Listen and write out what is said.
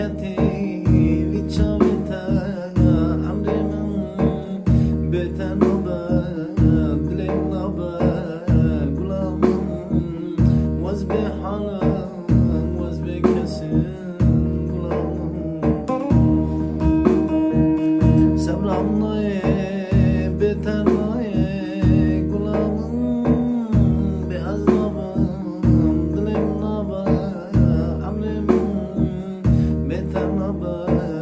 كثير Sevdamlı bana